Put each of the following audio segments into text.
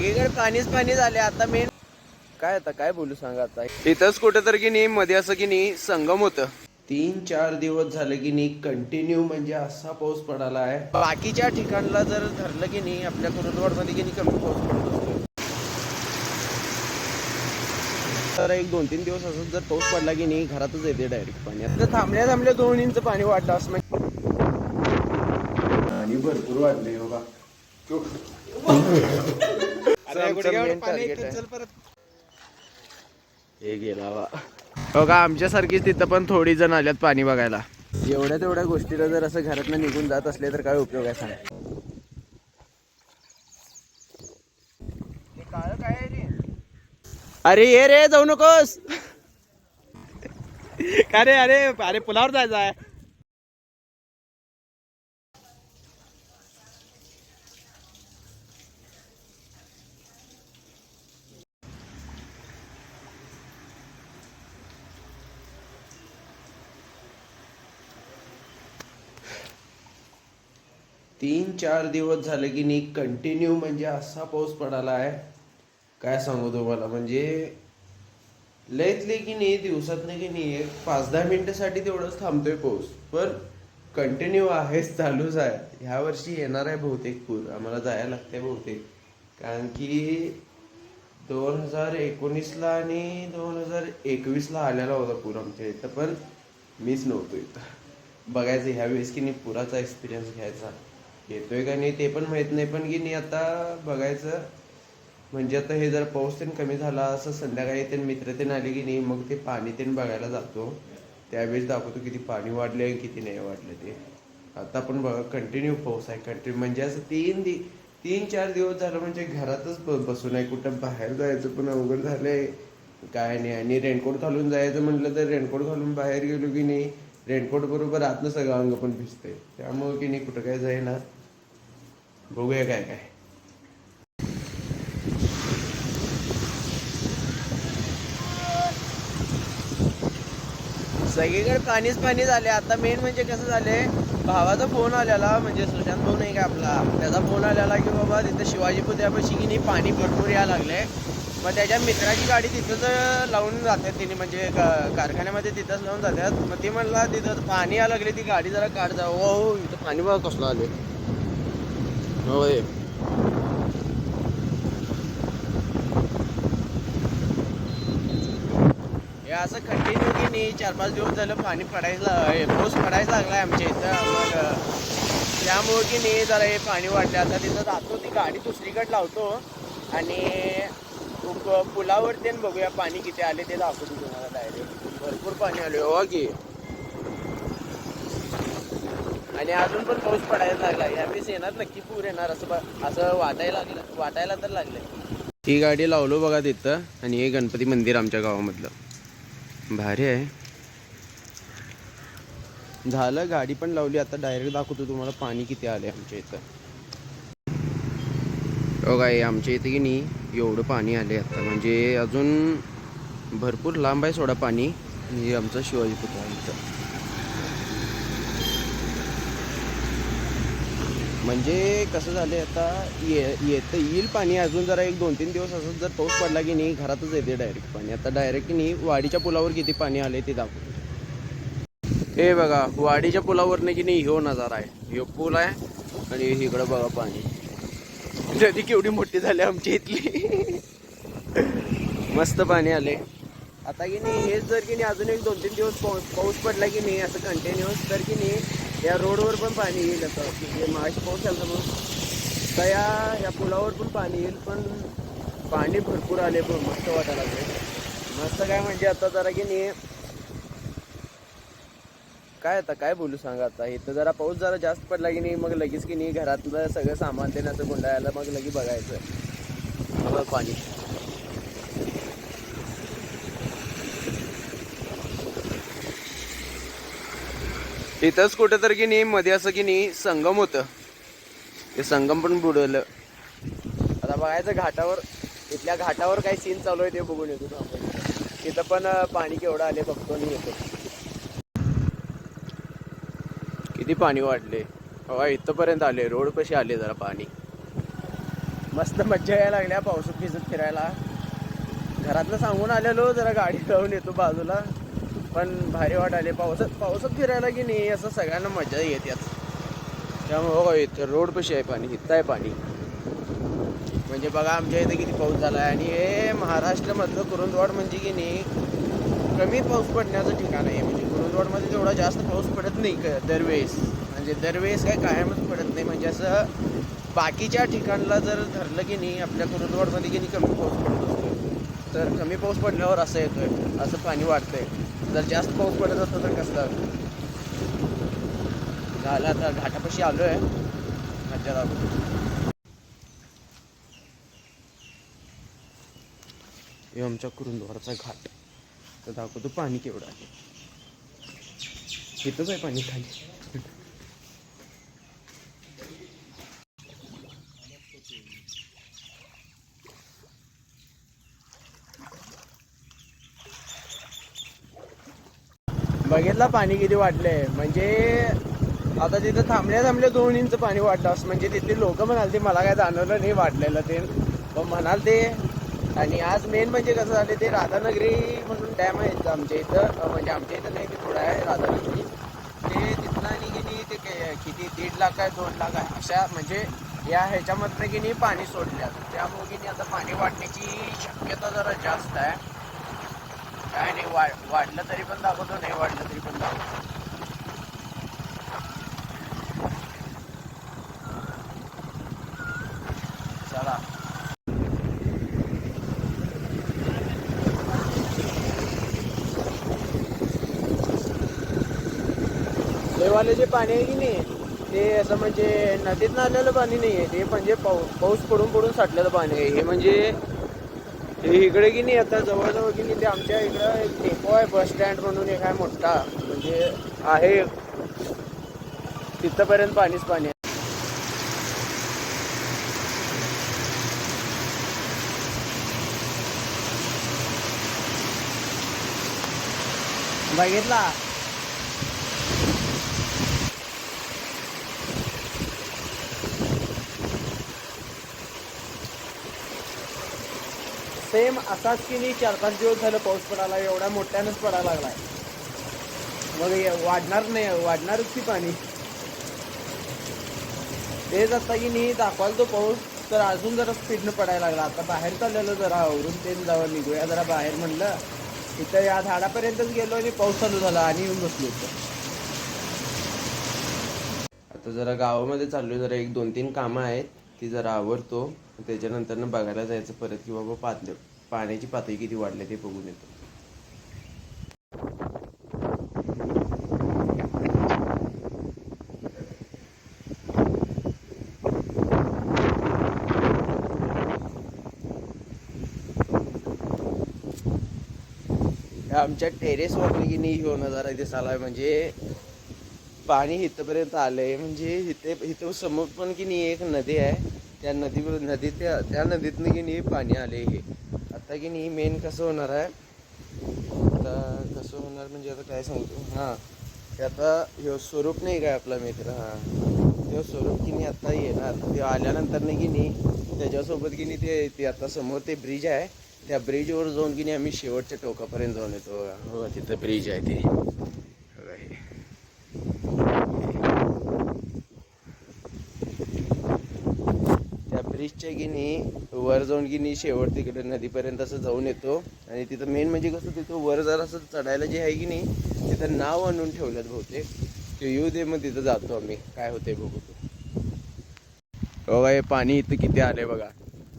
सगळीकडे पाणीच पाणी झाले आता मेन काय आता काय बोलू सांगा आता? इथंच कुठं तर की नाही मध्ये असं की नाही संगम होतं. तीन चार दिवस झाले की नाही कंटिन्यू म्हणजे असा पाऊस पडाला आहे. बाकीच्या ठिकाणला जर धरलं की नाही आपल्या कुरुंदवाडमध्ये की नाही कमी पाऊस पडत असतो. तर एक दोन तीन दिवस असं जर पाऊस पडला की नाही घरातच येते डायरेक्ट पाणी. आता थांबल्या थांबल्या दोन इंच पाणी वाढलं असं पाणी भरपूर वाढले हो बा. हे गेला बा का आमच्यासारखीच तिथं पण थोडी जण आल्यात पाणी बघायला. एवढ्या तेवढ्या गोष्टीला जर असं घरातनं निघून जात असले तर काय उपयोग आहे सांग. काय रे अरे ये रे जाऊ नकोस. का रे अरे अरे पुलावर जायचं आहे तीन चार दिवस झाले की नाही कंटिन्यू म्हणजे असा पाऊस पडाला आहे. काय सांगू तुम्हाला? म्हणजे लयतले की नाही दिवसात की नाही एक पाच दहा मिनिटासाठी तेवढंच थांबतोय पाऊस. पण कंटिन्यू आहेच चालूच आहे. ह्या वर्षी येणार आहे बहुतेक पूर. आम्हाला जायला लागते बहुतेक. कारण की दोन हजार एकोणीसला आणि दोन हजार एकवीसला आलेला होता पूर आमच्या इथं पण मीच नव्हतो इथं. बघायचं ह्या वेळेस की नाही पुराचा एक्सपिरियन्स घ्यायचा. येतोय का नाही ते पण माहीत नाही पण की नाही आता बघायचं. म्हणजे आता हे जर पाऊस तेन कमी झाला असं संध्याकाळी ते मित्र तेन आले की नाही मग ते पाणी तेन बघायला जातो. त्यावेळेस दाखवतो किती पाणी वाढले आणि किती नाही वाढले ते. आता पण बघा कंटिन्यू पाऊस आहे कंटिन्यू म्हणजे असं तीन दि तीन चार दिवस झालं म्हणजे घरातच बसून आहे कुठं बाहेर जायचं पण अवघड झालंय. काय नाही आणि रेनकोट घालून जायचं म्हटलं तर रेनकोट घालून बाहेर गेलो की नाही रेनकोट बरोबर आतनं सगळं अंग पण भिजतंय. त्यामुळे की नाही कुठं काय जाईना. बघूया काय काय. सगळीकडे पाणीच पाणी झाले. आता मेन म्हणजे कसं झालंय भावाचा फोन आलेला म्हणजे सुशांत भाऊ नाही का आपला? त्याचा फोन आलेला की बाबा तिथं शिवाजी पुतळ्यापाशी की नाही पाणी भरपूर यायला लागले. मग त्याच्या मित्राची गाडी तिथंच लावून जाते तिने म्हणजे कारखान्यामध्ये तिथंच लावून जातात. मग ते म्हणला तिथं पाणी यायला लागले ती गाडी जरा काढ जा. हो, हो इथं पाणी बघा कसलं आले होय हे असं कंटिन्यू की नाही चार पाच दिवस झालं पाणी पडायला हे पाऊस पडायला आहे आमच्या इथं मग त्यामुळं की नाही जरा हे पाणी वाढलं. आता तिथं जातो ती गाडी दुसरीकडे लावतो. आणि पुलावरती बघूया पाणी किती आले ते दाखवतो तुम्हाला डायरेक्ट भरपूर पाणी आले हो की. आणि अजून पण पाऊस पडायला लागला. यावेळेस येणार नक्की पूर येणार असं असं वाटायला लागलं. वाटायला तर लागलंय. ही गाडी लावलो बघा तिथं आणि हे गणपती मंदिर आमच्या गावामधलं. भारी आहे. झालं गाडी पण लावली. आता डायरेक्ट दाखवतो तुम्हाला पाणी किती आले आमच्या इथं. हो बघा काय आमच्या इथे की नाही एवढं पाणी आले आता. म्हणजे अजून भरपूर लांब आहे सोडा पाणी. म्हणजे आमचं शिवाजी पुतळा इथं. म्हणजे कसं झालंय आता ये येतं येईल पाणी अजून जरा एक दोन तीन दिवस असं जर पाऊस पडला की नाही घरातच येते डायरेक्ट पाणी. आता डायरेक्ट की नाही वाडीच्या पुलावर किती पाणी आले ते दाखवतो हे बघा वाडीच्या पुलावरनं की नाही ह्यो नजारा आहे. ह्यो पूल आहे आणि इकडं बघा पाणी. नदी केवढी मोठी झाली आमची इथली. मस्त पाणी आले आता की नाही हेच जर की नाही अजून एक दोन तीन दिवस पाऊस पाऊस पडला की नाही असं कंटिन्युअस तर की नाही या रोडवर पण पाणी येईल आता. म्हणजे मागाशी पाऊस झाला मग. तर या या पुलावर पण पाणी येईल पण पाणी भरपूर आले पण मस्त वाटायला लागले. मस्त काय म्हणजे आता जरा की नाही काय आता काय बोलू सांगा आता. इथं जरा पाऊस जरा जास्त पडला की नाही मग लगेच की नाही घरातलं सगळं सामान देण्याचं गुंडाळायला मग लगेच बघायचं. पाणी. इथंच कुठं तर की नाही मध्ये असं की नाही संगम होतं. ते संगम पण बुडवलं. आता बघायचं घाटावर इथल्या घाटावर काही सीन चालू आहे ते बघून येतो आपण. तिथं पण पाणी केवढं आले बघतो आणि येतो. किती पाणी वाढले. हवा इथंपर्यंत आले रोड कसे आले जरा पाणी. मस्त मज्जा यायला लागल्या पावसात भिजत फिरायला. घरातलं सांगून आलेलो जरा गाडी लावून येतो बाजूला. पण भारी वाटाले पावसात पावसात फिरायला की नाही असं सगळ्यांना मजा येते त्यामुळे बघा इथं रोड पशी आहे पाणी इथं आहे पाणी. म्हणजे बघा आमच्या इथे किती पाऊस झाला आहे आणि हे महाराष्ट्रामधलं कुरुंदवाड म्हणजे की नाही कमी पाऊस पडण्याचं ठिकाण आहे. म्हणजे कुरुंदवाडमध्ये तेवढा जास्त पाऊस पडत नाही क- दरवेळेस. म्हणजे दरवेळेस काय कायमच पडत नाही. म्हणजे असं बाकीच्या ठिकाणला जर धरलं की नाही आपल्या कुरुंदवाडमध्ये की नाही कमी पाऊस पडतो. तर कमी पाऊस पडल्यावर असं येतोय असं पाणी वाढतंय. जर जास्त पाऊस पडत असतो तर कसं झालं आता घाटापाशी आलो आहे मज्जा लागू. हे आमच्या कुरुंदवाराचा घाट. तर दाखवतो पाणी केवढं आहे. इथंच आहे पाणी खाली. बघितला पाणी किती वाढलंय. म्हणजे आता तिथं थांबल्या थांबल्या दोन इंच पाणी वाटतं असं. म्हणजे तिथले लोक म्हणाल ते मला काय जाणवलं नाही वाढलेलं ते. पण म्हणाल ते. आणि आज मेन म्हणजे कसं झालं ते राधानगरी म्हणून डॅम आहे आमच्या इथं. म्हणजे आमच्या इथं नाही ते थोडं आहे राधानगरी. ते तिथलं आणि की नाही ते किती दीड लाख आहे दोन लाख आहे. अशा म्हणजे या ह्याच्यामधनं की नाही पाणी सोडल्या त्यामुळे की नाही आता पाणी वाटण्याची शक्यता जरा जास्त आहे. काय नाही वाढ वाढलं तरी पण दाखवतो नाही वाढलं तरी पण दाखवतो. चला. जे पाणी आहे की नाही ते असं म्हणजे नदीत आलेलं पाणी नाही आहे ते म्हणजे पाऊस पाऊस पडून पडून साठलेलं पाणी आहे. हे म्हणजे ते इकडे की नाही आता जवळजवळ की नाही ते आमच्या इकडं एक टेपो आहे बस स्टँड म्हणून एक आहे मोठा. म्हणजे आहे. तिथपर्यंत पाणीच पाणी आहे. बघितला? सेम असाच की नाही चार पाच दिवस झालं पाऊस पडायला एवढ्या मोठ्यानंच पडायला लागलाय. मग वाढणार नाही वाढणारच की पाणी. तेच आता की नाही दाखवाल तो पाऊस तर अजून जरा स्पीडनं पडायला लागला. आता बाहेर चाललेलं जरा आवरून ते जावं निघूया जरा बाहेर म्हणलं. इथं या झाडापर्यंतच गेलो आणि पाऊस चालू झाला आणि येऊन बसलो होतो आता जरा गावामध्ये चाललो जरा एक दोन तीन कामं आहेत. ती जरा आवरतो त्याच्यानंतर बघायला जायचं परत की बाबा पातळ पाण्याची पातळी किती वाढली ते बघून येतो. आमच्या टेरेसवर की नाही ह्यो नजारा इथे चालू आहे. म्हणजे पाणी इथपर्यंत आलंय. म्हणजे इथे इथं समोर पण की नाही एक नदी आहे. त्या नदी नदी त्या त्या नदीतनं की नाही पाणी आले हे. आता की नाही मेन कसं होणार आहे? आता कसं होणार म्हणजे आता काय सांगतो? हां. ते आता ह्यो स्वरूप नाही काय आपला मित्र? हां. तो स्वरूप की नाही आता येणार. ते आल्यानंतर नाही की नाही त्याच्यासोबत की नाही ते ते आता समोर ते ब्रिज आहे. त्या ब्रिजवर जाऊन की नाही आम्ही शेवटच्या टोकापर्यंत जाऊन येतो. हो तिथं ब्रिज आहे ते बघा हे. त्या ब्रिजच्या गिनी वर जाऊन गिनी शेवट तिकडे नदीपर्यंत असं जाऊन येतो. आणि तिथं मेन म्हणजे कसं तिथं वर जर असं चढायला जे आहे की नाही तिथं नाव आणून ठेवल्यात बहुतेक. ते येऊ दे मग तिथं जातो आम्ही. काय होते बघू तो. बघा हे पाणी इथं किती आलंय बघा.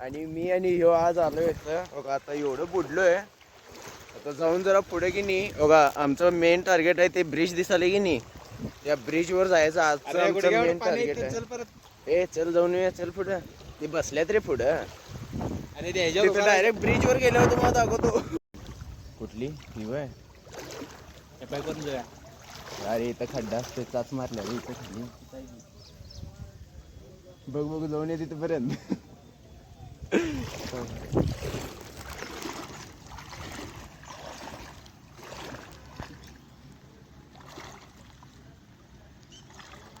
आणि मी आणि ह्यो आज आलोय इथं. बघा आता एवढं बुडलोय. आता जाऊन जरा पुढे की नाही बघा आमचं मेन टार्गेट आहे ते ब्रिज दिसाले की नाही. त्या ब्रिजवर जायचं. आजचं आमचं मेन टार्गेट आहे. ए चल जाऊन येऊया चल पुढं. ते बसल्यात रे पुढं. आणि डायरेक्ट ब्रिज वर गेल्यावर तुम्हाला दाखवतो. कुठली? ही वय? अरे इथं खड्डा असतो चाच मारल्या रे इथं खाली. बघ बघ जाऊन ये तिथपर्यंत.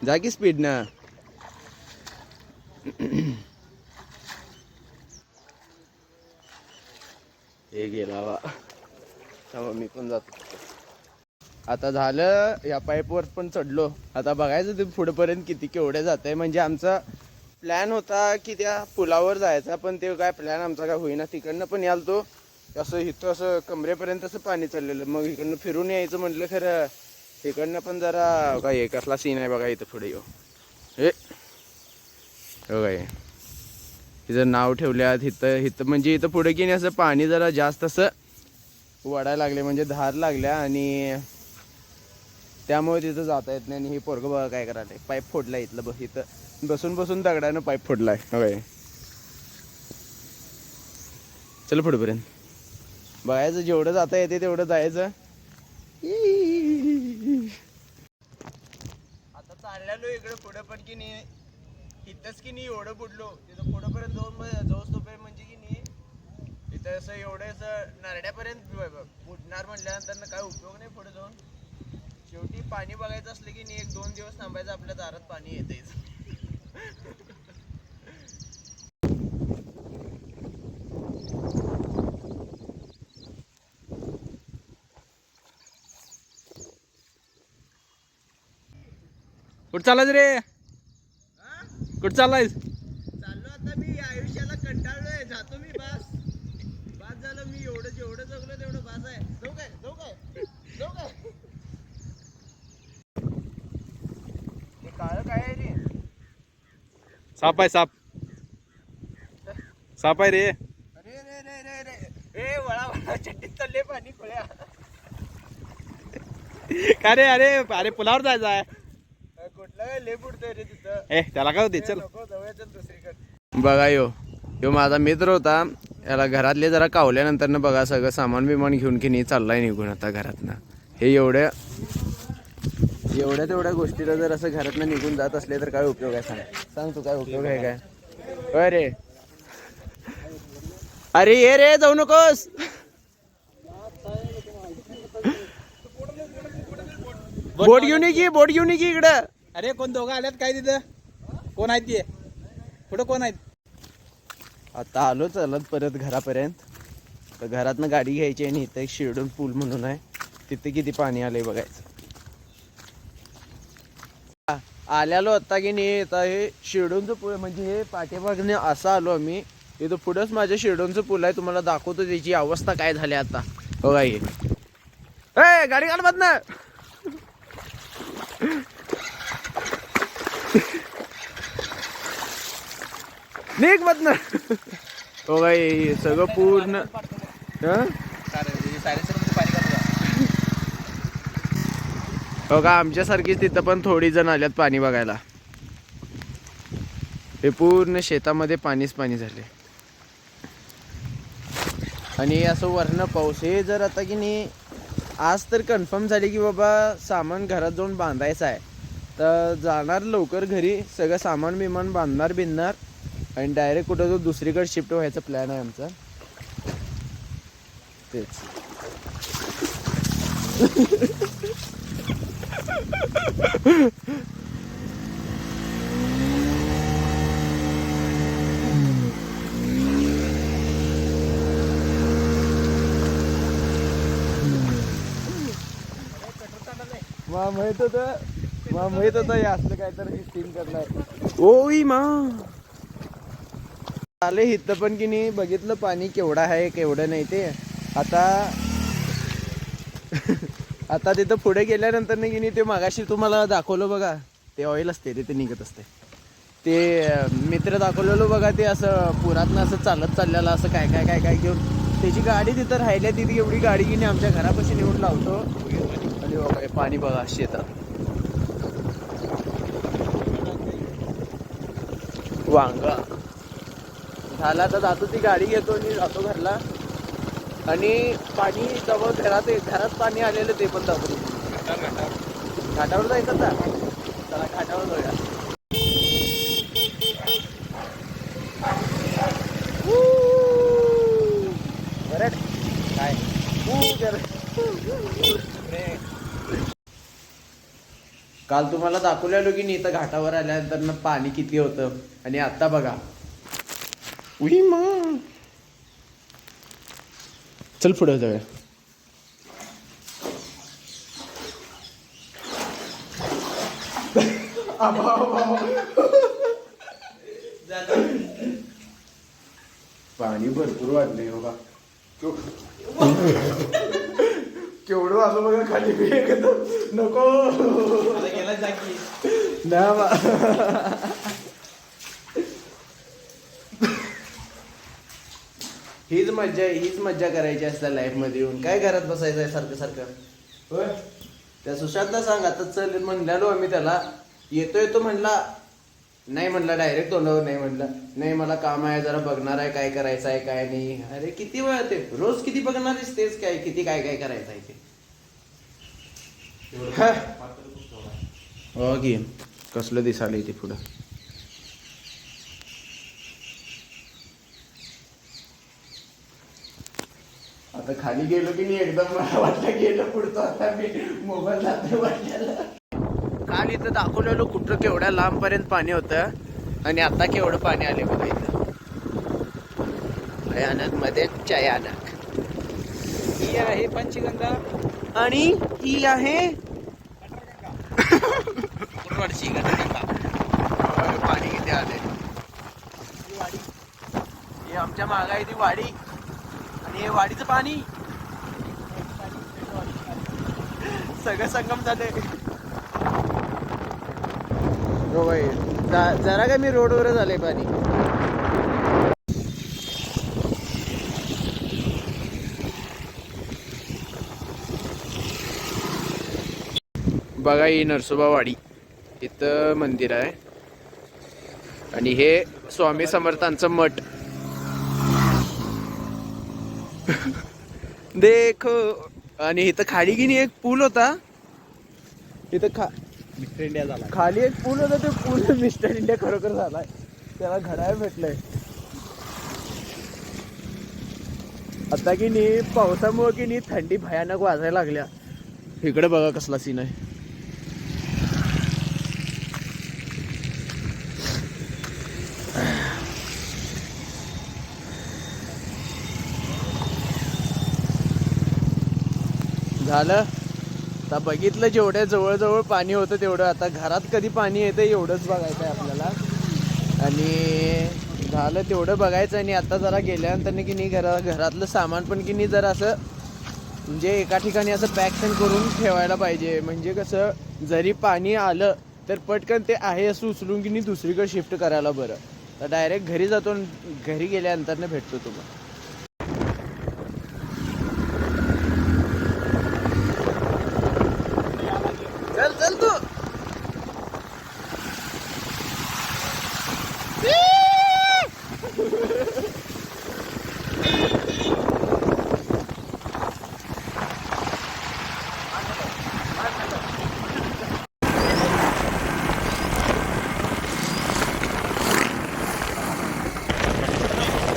जा की स्पीड ना हे गेला वा थांबा मी पण जातो आता झालं या पाईपवर पण चढलो. आता बघायचं ते पुढेपर्यंत किती केवढे जात आहे म्हणजे आमचा प्लॅन होता की त्या पुलावर जायचा पण ते काय प्लॅन आमचा काय होईना. तिकडनं पण याल तो असं इथं असं कमरेपर्यंत असं पाणी चाललेलं. मग इकडनं फिरून यायचं म्हटलं खरं. इकडनं पण जरा काय हे कसला सीन आहे बघा इथं पुढे येऊ हे. हो काय. तिथं नाव ठेवल्यात इथं. इथं म्हणजे इथं पुढे की नाही असं पाणी जरा जास्त असं वडायला लागले म्हणजे धार लागल्या आणि त्यामुळे तिथं जाता येत नाही आणि हे पोरगं बघा काय करायला पाईप फोडला इथलं बघ इथं. बसून बसून दगडानं पाईप फोडलाय. होय. चल पुढेपर्यंत. बघायचं जेवढं जाता येते तेवढं जायचं. आता चाललेलो इकडे पुढे पण की नाही. इथंच की नाही एवढं बुडलो. तिथं पुढेपर्यंत जाऊन जाऊस तोपर्यंत म्हणजे की नाही इथं असं एवढं असं नरड्यापर्यंत बुडणार म्हटल्यानंतर काय उपयोग नाही पुढे जाऊन. शेवटी पाणी बघायचं असलं की नाही एक दोन दिवस थांबायचं आपल्या दारात पाणी येतेच कुठं चालायच रे? कुठं चाललाय चाललो आता मी आयुष्याला कंटाळलोय. जातो मी बास. बास झालं मी एवढं जेवढं जगलो तेवढं बास आहे. जाऊ काय? जाऊ काय? जाऊ काय? काळं काय रे? साप आहे साप. साप आहे रे. अरे रे रे रे रे. ए वळा वळा चट्टीत चालले पाणी खोळ्या काय रे अरे अरे पुलावर जायचं आहे. कुठलं? रे तिथं. ए त्याला काय होते? चल. नको जवळच्या दुसरीकडे. बघा यो. यो माझा मित्र होता. याला घरातले जरा कावल्यानंतर ना बघा सगळं सामान बिमान घेऊन की नाही चाललाय निघून आता घरातनं. हे एवढ्या एवढ्या तेवढ्या गोष्टीला जर असं घरातनं निघून जात असले तर काय उपयोग आहे सांग? सांग तू काय उपयोग आहे काय? अरे. अरे ये रे जाऊ नकोस. बोट घेऊन की बोट घेऊन की इकडं. अरे कोण दोघं आल्यात काय तिथं? कोण आहेत ते? पुढं कोण आहेत? आता आलो चालत परत घरापर्यंत. तर घरातनं गाडी घ्यायची आणि इथं एक शिरडून पूल म्हणून आहे. तिथे किती पाणी आलंय बघायचं. आल्यालो आता की नाही आता हे शिरडूनचं पूल म्हणजे हे पाठीमागने असं आलो आम्ही. इथं पुढंच माझ्या शिरडूनचं पूल आहे तुम्हाला दाखवतो त्याची अवस्था काय झाली आता. बघा हे. ए गाडी काढ मत ना निघ मत ना हो काय सगळं पूर्ण. हो का आमच्यासारखीच तिथं पण थोडी जण आल्यात पाणी बघायला. हे पूर्ण शेतामध्ये पाणीच पाणी झाले. आणि असं वरण पाऊस हे जर आता की नाही आज तर कन्फर्म झाले की बाबा सामान घरात जाऊन बांधायचं आहे. तर जाणार लवकर घरी सगळं सामान बिमान बांधणार बिनणार आणि डायरेक्ट कुठं तो दुसरीकडे शिफ्ट व्हायचा प्लॅन आहे आमचा. तेच. मा माहीत होत? मा माहीत होत हे असलं काहीतरी सीन करणार. ओई मा. आले इथं पण की नाही बघितलं पाणी केवढं आहे केवढं नाही ते. आता आता तिथं पुढे गेल्यानंतर नाही की ते मागाशी तुम्हाला दाखवलं बघा. ते ऑइल असते तिथे निघत असते. ते मित्र दाखवलेलो बघा ते असं पुरातनं असं चालत चाललेलं असं काय काय काय काय घेऊन. त्याची गाडी तिथं राहिल्या तिथे एवढी गाडी घेणे आमच्या घरापाशी नेऊन लावतो. आणि वगैरे पाणी बघा शेतात. वांगा. झाला तर जातो ती गाडी घेतो आणि जातो घरला. आणि पाणी जवळ घरात घरात पाणी आलेलं ते पण दाबून घाटावर जायचं का? चला घाटावर जाऊया. बरं काय? काल तुम्हाला दाखवलेलो की नाही इथं घाटावर आल्यानंतर पाणी किती होतं? आणि आता बघा. उही मग चल पुढे जाऊया. पाणी भरपूर वाढले हो बा केवढं आलं बघा खाली बी एकदम नको. गेला जागी ना हीच मज्जा हीच मज्जा करायची असते लाईफमध्ये येऊन. काय घरात बसायचं आहे सारखं सारखं? होय. त्या सुशांतला सांग आता चल म्हणलेलो आम्ही त्याला. येतो येतो म्हणला नाही म्हणला डायरेक्ट तोंडावर नाही म्हणलं. नाही मला काम आहे जरा बघणार आहे काय करायचं आहे काय नाही. अरे किती वेळ ते? रोज किती बघणार आहेस तेच काय? किती काय काय करायचं आहे ते? हा. की. कसलं दिसालं इथे पुढं. आता खाली गेलो की नाही एकदम मला वाटलं गेलो पुढतो आता मी मोबाईल जाते काल इथं दाखवलेलो कुठं केवढ्या लांब पर्यंत पाणी होतं आणि आता केवढं पाणी आले बघा इथं. भयानकमध्ये चयानक ही आहे पंचगंगा आणि ही आहे कुरवाडची गंगा. पाणी किती आले ही आमच्या मागा आहे ती हे वाडीचं पाणी. सगळं संगम झाले हो बाई जा- जरा काय मी रोडवर झाले पाणी. बघा ही नरसोबावाडी इथं मंदिर आहे. आणि हे स्वामी समर्थांचं मठ. देखो आणि इथं खाली की नाही एक पूल होता. इथं खा मिस्टर इंडिया झाला खाली एक पूल होता ते पूल मिस्टर इंडिया खरोखर झालाय. त्याला घड्याळ भेटलंय. आता की नाही पावसामुळे की नाही थंडी भयानक वाजायला लागल्या. इकडे बघा कसला सीन आहे. झालं. आता बघितलं जेवढ्या जवळजवळ पाणी होतं तेवढं. आता घरात कधी पाणी येतं एवढंच बघायचं आहे आपल्याला. आणि झालं तेवढं बघायचं आणि आता जरा गेल्यानंतर की नाही घरा घरातलं सामान पण की नाही जरा असं म्हणजे एका ठिकाणी असं पॅक पण करून ठेवायला पाहिजे. म्हणजे कसं जरी पाणी आलं तर पटकन ते आहे असं उचलून की नाही दुसरीकडे शिफ्ट करायला बरं. तर डायरेक्ट घरी जातो आणि घरी गेल्यानंतरनं भेटतो तुम्हाला चल चल तू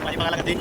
पाणी बघायला कधी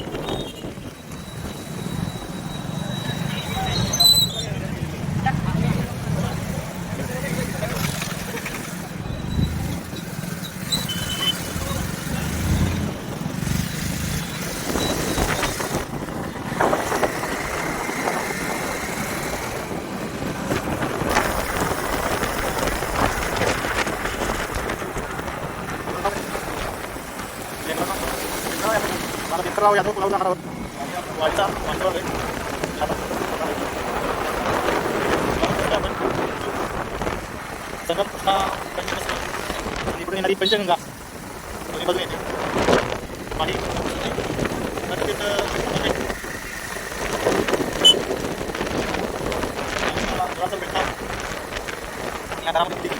मला मित्रराव यादव पुलाव जाणार आहोत वाढीचा वांद्रव आहे संगम कृष्णा पंचगंगा इकडे येणारी पंचगंगा दोन्ही बाजूने येते पाणी नदीत, अं, आहे. थोडासा मिठा या घरामध्ये किती